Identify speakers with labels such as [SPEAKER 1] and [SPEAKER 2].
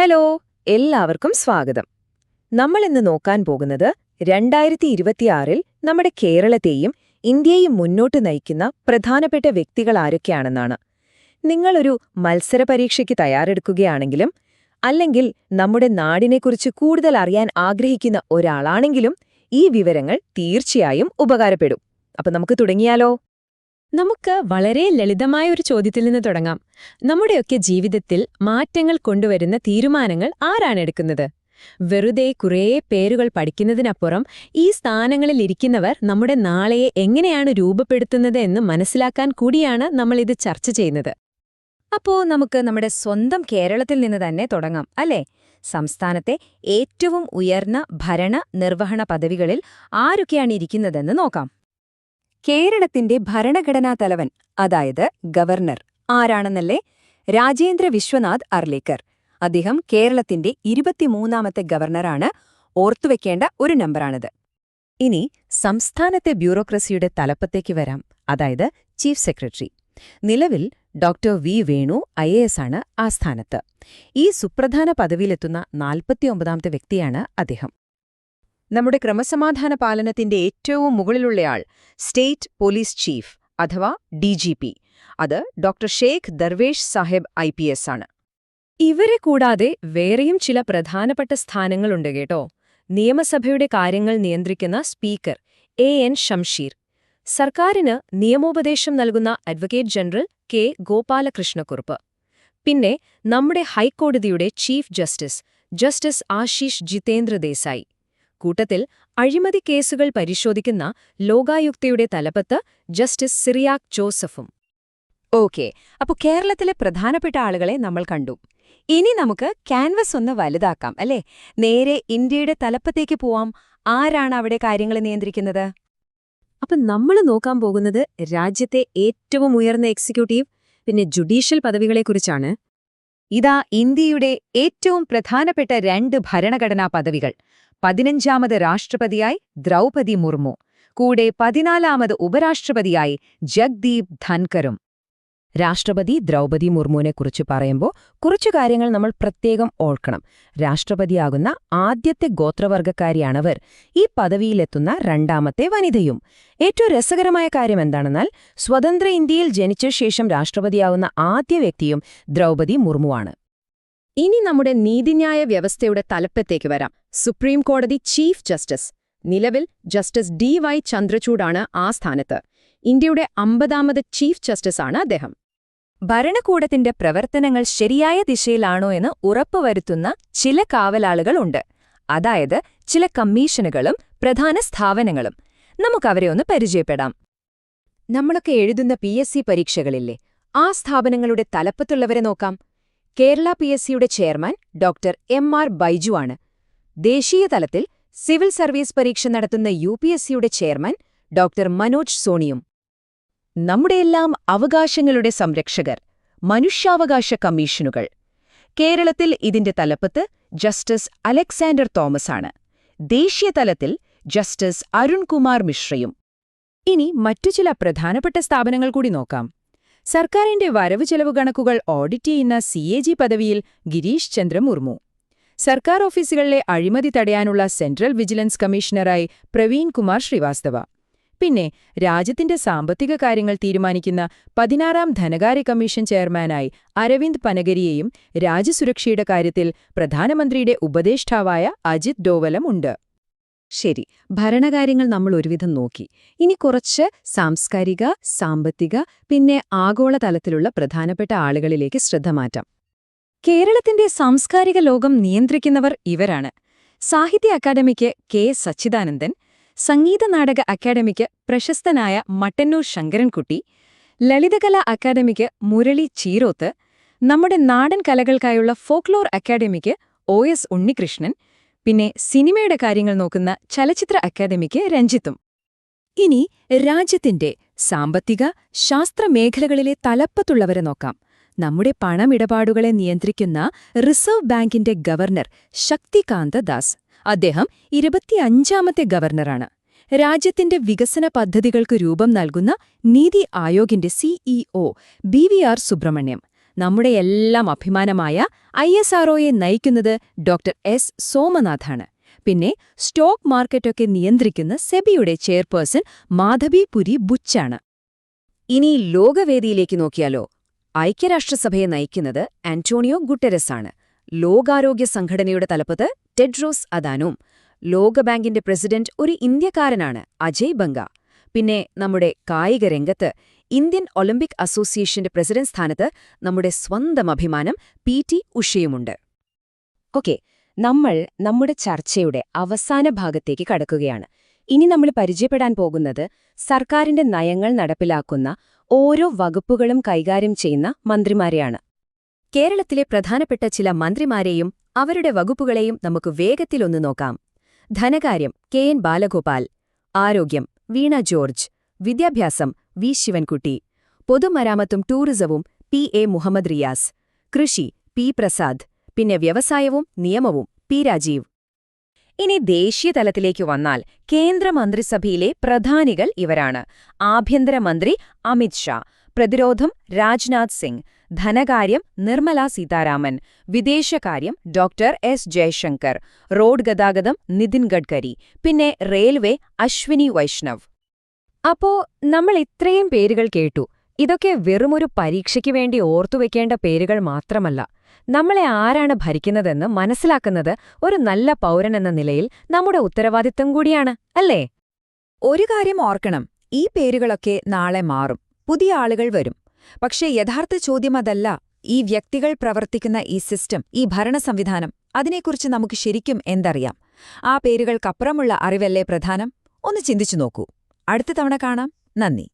[SPEAKER 1] Hello എല്ലാവർക്കും സ്വാഗതം. നമ്മൾ ഇന്ന് നോക്കാൻ പോകുന്നത് രണ്ടായിരത്തി ഇരുപത്തിയാറിൽ നമ്മുടെ കേരളത്തെയും ഇന്ത്യയെയും മുന്നോട്ട് നയിക്കുന്ന പ്രധാനപ്പെട്ട വ്യക്തികൾ ആരൊക്കെയാണെന്നാണ്. നിങ്ങളൊരു മത്സര പരീക്ഷയ്ക്ക് തയ്യാറെടുക്കുകയാണെങ്കിലും അല്ലെങ്കിൽ നമ്മുടെ നാടിനെക്കുറിച്ച് കൂടുതൽ അറിയാൻ ആഗ്രഹിക്കുന്ന ഒരാളാണെങ്കിലും ഈ വിവരങ്ങൾ തീർച്ചയായും ഉപകാരപ്പെടും. അപ്പം നമുക്ക് തുടങ്ങിയാലോ?
[SPEAKER 2] നമുക്ക് വളരെ ലളിതമായ ഒരു ചോദ്യത്തിൽ നിന്ന് തുടങ്ങാം. നമ്മുടെയൊക്കെ ജീവിതത്തിൽ മാറ്റങ്ങൾ കൊണ്ടുവരുന്ന തീരുമാനങ്ങൾ ആരാണ് എടുക്കുന്നത്? വെറുതെ കുറേ പേരുകൾ പഠിക്കുന്നതിനപ്പുറം ഈ സ്ഥാനങ്ങളിൽ ഇരിക്കുന്നവർ നമ്മുടെ നാളെയെ എങ്ങനെയാണ് രൂപപ്പെടുത്തുന്നത് എന്ന് മനസ്സിലാക്കാൻ കൂടിയാണ് നമ്മളിത് ചർച്ച ചെയ്യുന്നത്.
[SPEAKER 1] അപ്പോൾ നമുക്ക് നമ്മുടെ സ്വന്തം കേരളത്തിൽ നിന്ന് തന്നെ തുടങ്ങാം അല്ലേ? സംസ്ഥാനത്തെ ഏറ്റവും ഉയർന്ന ഭരണ നിർവഹണ പദവികളിൽ ആരൊക്കെയാണ് ഇരിക്കുന്നതെന്ന് നോക്കാം. കേരളത്തിന്റെ ഭരണഘടനാ തലവൻ അതായത് ഗവർണർ ആരാണെന്നല്ലേ? രാജേന്ദ്ര വിശ്വനാഥ് അർലേക്കർ. അദ്ദേഹം കേരളത്തിന്റെ ഇരുപത്തിമൂന്നാമത്തെ ഗവർണറാണ്. ഓർത്തുവെക്കേണ്ട ഒരു നമ്പറാണിത്. ഇനി സംസ്ഥാനത്തെ ബ്യൂറോക്രസിയുടെ തലപ്പത്തേക്ക് വരാം. അതായത് ചീഫ് സെക്രട്ടറി. നിലവിൽ ഡോക്ടർ വി വേണു ഐ ആണ് ആ സ്ഥാനത്ത്. ഈ സുപ്രധാന പദവിയിലെത്തുന്ന നാൽപ്പത്തിയൊമ്പതാമത്തെ വ്യക്തിയാണ് അദ്ദേഹം. നമ്മുടെ ക്രമസമാധാന പാലനത്തിന്റെ ഏറ്റവും മുകളിലുള്ളയാൾ സ്റ്റേറ്റ് പോലീസ് ചീഫ് അഥവാ ഡി അത് ഡോക്ടർ ഷേഖ് ദർവേഷ് സാഹേബ് ഐ ആണ്. ഇവരെ കൂടാതെ വേറെയും ചില പ്രധാനപ്പെട്ട സ്ഥാനങ്ങളുണ്ട് കേട്ടോ. നിയമസഭയുടെ കാര്യങ്ങൾ നിയന്ത്രിക്കുന്ന സ്പീക്കർ എ എൻ ഷംഷീർ സർക്കാരിന് നിയമോപദേശം നൽകുന്ന അഡ്വക്കേറ്റ് ജനറൽ കെ ഗോപാലകൃഷ്ണക്കുറുപ്പ്. പിന്നെ നമ്മുടെ ഹൈക്കോടതിയുടെ chief justice justice Ashish Jitendra Desai. കൂട്ടത്തിൽ അഴിമതി കേസുകൾ പരിശോധിക്കുന്ന ലോകായുക്തയുടെ തലപ്പത്ത് ജസ്റ്റിസ് സിറിയാക് ജോസഫും. ഓക്കെ അപ്പോൾ കേരളത്തിലെ പ്രധാനപ്പെട്ട ആളുകളെ നമ്മൾ കണ്ടു. ഇനി നമുക്ക് ക്യാൻവസ് ഒന്ന് വലുതാക്കാം അല്ലേ? നേരെ ഇന്ത്യയുടെ തലപ്പത്തേക്ക് പോവാം. ആരാണ് അവിടെ കാര്യങ്ങൾ നിയന്ത്രിക്കുന്നത്?
[SPEAKER 2] അപ്പൊ നമ്മൾ നോക്കാൻ പോകുന്നത് രാജ്യത്തെ ഏറ്റവും ഉയർന്ന എക്സിക്യൂട്ടീവ് പിന്നെ ജുഡീഷ്യൽ പദവികളെക്കുറിച്ചാണ്
[SPEAKER 1] ഇതാ ഇന്ത്യയുടെ ഏറ്റവും പ്രധാനപ്പെട്ട രണ്ട് ഭരണഘടനാ പദവികൾ. പതിനഞ്ചാമത് രാഷ്ട്രപതിയായി ദ്രൗപതി മുർമു. കൂടെ പതിനാലാമത് ഉപരാഷ്ട്രപതിയായി ജഗ്ദീപ് ധൻകറും രാഷ്ട്രപതി ദ്രൗപതി മുർമുവിനെക്കുറിച്ച് പറയുമ്പോൾ കുറച്ചു കാര്യങ്ങൾ നമ്മൾ പ്രത്യേകം ഓർക്കണം. രാഷ്ട്രപതിയാകുന്ന ആദ്യത്തെ ഗോത്രവർഗക്കാരിയാണവർ ഈ പദവിയിലെത്തുന്ന രണ്ടാമത്തെ വനിതയും. ഏറ്റവും രസകരമായ കാര്യം എന്താണെന്നാൽ സ്വതന്ത്ര ഇന്ത്യയിൽ ജനിച്ച ശേഷം രാഷ്ട്രപതിയാകുന്ന ആദ്യ വ്യക്തിയും ദ്രൗപതി മുർമുവാണ്.
[SPEAKER 2] ഇനി നമ്മുടെ നീതിന്യായ വ്യവസ്ഥയുടെ തലപ്പത്തേക്ക് വരാം. സുപ്രീം കോടതി ചീഫ് ജസ്റ്റിസ്. നിലവിൽ ജസ്റ്റിസ് ഡി വൈ ചന്ദ്രചൂഡാണ് ആ സ്ഥാനത്ത്. ഇന്ത്യയുടെ അമ്പതാമത് ചീഫ് ജസ്റ്റിസാണ് അദ്ദേഹം.
[SPEAKER 1] ഭരണകൂടത്തിന്റെ പ്രവർത്തനങ്ങൾ ശരിയായ ദിശയിലാണോ എന്ന് ഉറപ്പുവരുത്തുന്ന ചില കാവലാളുകളുണ്ട്. അതായത് ചില കമ്മീഷനുകളും പ്രധാന സ്ഥാപനങ്ങളും. നമുക്കവരെ ഒന്ന് പരിചയപ്പെടാം. നമ്മളൊക്കെ എഴുതുന്ന പി എസ് സി പരീക്ഷകളില്ലേ? ആ സ്ഥാപനങ്ങളുടെ തലപ്പത്തുള്ളവരെ നോക്കാം. കേരള പി എസ് സിയുടെ chairman doctor M R Baiju ആണ്. ദേശീയ തലത്തിൽ സിവിൽ സർവീസ് പരീക്ഷ നടത്തുന്ന യു പി എസ് സിയുടെ ചെയർമാൻ ഡോക്ടർ മനോജ് സോണിയും. നമ്മുടെയെല്ലാം അവകാശങ്ങളുടെ സംരക്ഷകർ മനുഷ്യാവകാശ കമ്മീഷനുകൾ. കേരളത്തിൽ ഇതിന്റെ തലപ്പത്ത് ജസ്റ്റിസ് അലക്സാണ്ടർ തോമസാണ്. ദേശീയ തലത്തിൽ ജസ്റ്റിസ് അരുൺകുമാർ മിശ്രയും. ഇനി മറ്റു ചില പ്രധാനപ്പെട്ട സ്ഥാപനങ്ങൾ കൂടി നോക്കാം. സർക്കാരിന്റെ വരവ് ചെലവ് കണക്കുകൾ ഓഡിറ്റ് ചെയ്യുന്ന സി എ ജി പദവിയിൽ ഗിരീഷ് ചന്ദ്ര മുർമു. സർക്കാർ ഓഫീസുകളിലെ അഴിമതി തടയാനുള്ള സെൻട്രൽ വിജിലൻസ് കമ്മീഷണറായി പ്രവീൺ കുമാർ ശ്രീവാസ്തവ. പിന്നെ രാജ്യത്തിന്റെ സാമ്പത്തിക കാര്യങ്ങൾ തീരുമാനിക്കുന്ന പതിനാറാം ധനകാര്യ കമ്മീഷൻ ചെയർമാനായി അരവിന്ദ് പനഗരിയെയും രാജ്യസുരക്ഷയുടെ കാര്യത്തിൽ പ്രധാനമന്ത്രിയുടെ ഉപദേഷ്ടാവായ അജിത് ഡോവലും ഉണ്ട്. ശരി ഭരണകാര്യങ്ങൾ നമ്മൾ ഒരുവിധം നോക്കി. ഇനി കുറച്ച് സാംസ്കാരിക സാമ്പത്തിക പിന്നെ ആഗോളതലത്തിലുള്ള പ്രധാനപ്പെട്ട ആളുകളിലേക്ക് ശ്രദ്ധ മാറ്റാം. കേരളത്തിന്റെ സാംസ്കാരിക ലോകം നിയന്ത്രിക്കുന്നവർ ഇവരാണ്. സാഹിത്യ അക്കാദമിക്ക് കെ. സച്ചിദാനന്ദൻ സംഗീത നാടക അക്കാദമിക്ക് പ്രശസ്തനായ മട്ടന്നൂർ ശങ്കരൻകുട്ടി ലളിതകലാ അക്കാദമിക്ക് മുരളി ചീരോത്ത് നമ്മുടെ നാടൻ കലകൾക്കായുള്ള ഫോക്ലോർ അക്കാദമിക്ക് ഒ എസ് ഉണ്ണികൃഷ്ണൻ പിന്നെ സിനിമയുടെ കാര്യങ്ങൾ നോക്കുന്ന ചലച്ചിത്ര അക്കാദമിക്ക് രഞ്ജിത്തും. ഇനി രാജ്യത്തിന്റെ സാമ്പത്തിക ശാസ്ത്ര മേഖലകളിലെ തലപ്പത്തുള്ളവരെ നോക്കാം. നമ്മുടെ പണമിടപാടുകളെ നിയന്ത്രിക്കുന്ന റിസർവ് ബാങ്കിന്റെ ഗവർണർ ശക്തികാന്ത ദാസ്. അദ്ദേഹം ഇരുപത്തിയഞ്ചാമത്തെ ഗവർണറാണ്. രാജ്യത്തിന്റെ വികസന പദ്ധതികൾക്ക് രൂപം നൽകുന്ന NITI ആയോഗിന്റെ CEO B V R Subrahmanyam. നമ്മുടെ എല്ലാം അഭിമാനമായ ഐ എസ് ആർഒയെ നയിക്കുന്നത് ഡോക്ടർ എസ് സോമനാഥാണ്. പിന്നെ സ്റ്റോക്ക് മാർക്കറ്റൊക്കെ നിയന്ത്രിക്കുന്ന സെബിയുടെ ചെയർപേഴ്സൺ മാധവി പുരി ബുച്ചാണ്. ഇനി ലോകവേദിയിലേക്ക് നോക്കിയാലോ ഐക്യരാഷ്ട്രസഭയെ നയിക്കുന്നത് ആന്റോണിയോ ഗുട്ടരസ് ആണ് ലോകാരോഗ്യ സംഘടനയുടെ തലപ്പത്ത് ടെഡ്രോസ് അദാനോം. ലോകബാങ്കിന്റെ പ്രസിഡന്റ് ഒരു ഇന്ത്യക്കാരനാണ് അജയ് ബംഗ. പിന്നെ നമ്മുടെ കായിക രംഗത്ത് ഇന്ത്യൻ ഒളിമ്പിക് അസോസിയേഷന്റെ പ്രസിഡന്റ് സ്ഥാനത്ത് നമ്മുടെ സ്വന്തം അഭിമാനം പി ടി ഉഷയുമുണ്ട്. ഓക്കെ നമ്മൾ നമ്മുടെ ചർച്ചയുടെ അവസാന ഭാഗത്തേക്ക് കടക്കുകയാണ്. ഇനി നമ്മൾ പരിചയപ്പെടാൻ പോകുന്നത് സർക്കാരിന്റെ നയങ്ങൾ നടപ്പിലാക്കുന്ന ഓരോ വകുപ്പുകളും കൈകാര്യം ചെയ്യുന്ന മന്ത്രിമാരെയാണ്. കേരളത്തിലെ പ്രധാനപ്പെട്ട ചില മന്ത്രിമാരെയും അവരുടെ വകുപ്പുകളെയും നമുക്ക് വേഗത്തിലൊന്ന് നോക്കാം. ധനകാര്യം കെ. എൻ. ബാലഗോപാൽ. ആരോഗ്യം വീണ ജോർജ്. വിദ്യാഭ്യാസം വി. ശിവൻകുട്ടി. പൊതുമരാമത്തും ടൂറിസവും പി. എ. മുഹമ്മദ് റിയാസ്. കൃഷി പി. പ്രസാദ്. പിന്നെ വ്യവസായവും നിയമവും പി. രാജീവ്. ഇനി ദേശീയ തലത്തിലേക്ക് വന്നാൽ കേന്ദ്രമന്ത്രിസഭയിലെ പ്രധാനികൾ ഇവരാണ്. ആഭ്യന്തരമന്ത്രി അമിത് ഷാ. പ്രതിരോധം രാജ്നാഥ് സിംഗ്. ധനകാര്യം നിർമ്മല സീതാരാമൻ വിദേശകാര്യം ഡോക്ടർ എസ് ജയശങ്കർ റോഡ് ഗതാഗതം നിതിൻ ഗഡ്കരി പിന്നെ റെയിൽവേ അശ്വിനി വൈഷ്ണവ്. അപ്പോ നമ്മൾ ഇത്രയും പേരുകൾ കേട്ടു. ഇതൊക്കെ വെറുമൊരു പരീക്ഷയ്ക്ക് വേണ്ടി ഓർത്തുവെക്കേണ്ട പേരുകൾ മാത്രമല്ല. നമ്മളെ ആരാണ് ഭരിക്കുന്നതെന്ന് മനസ്സിലാക്കുന്നത് ഒരു നല്ല പൗരനെന്ന നിലയിൽ നമ്മുടെ ഉത്തരവാദിത്തം കൂടിയാണ് അല്ലേ?
[SPEAKER 3] ഒരു കാര്യം ഓർക്കണം. ഈ പേരുകളൊക്കെ നാളെ മാറും. പുതിയ ആളുകൾ വരും. പക്ഷേ യഥാർത്ഥ ചോദ്യമതല്ല ഈ വ്യക്തികൾ പ്രവർത്തിക്കുന്ന ഈ സിസ്റ്റം ഈ ഭരണ സംവിധാനം അതിനെക്കുറിച്ച് നമുക്ക് ശരിക്കും എന്തറിയാം? ആ പേരുകൾക്കപ്പുറമുള്ള അറിവല്ലേ പ്രധാനം? ഒന്ന് ചിന്തിച്ചു നോക്കൂ. അടുത്ത തവണ കാണാം. നന്ദി.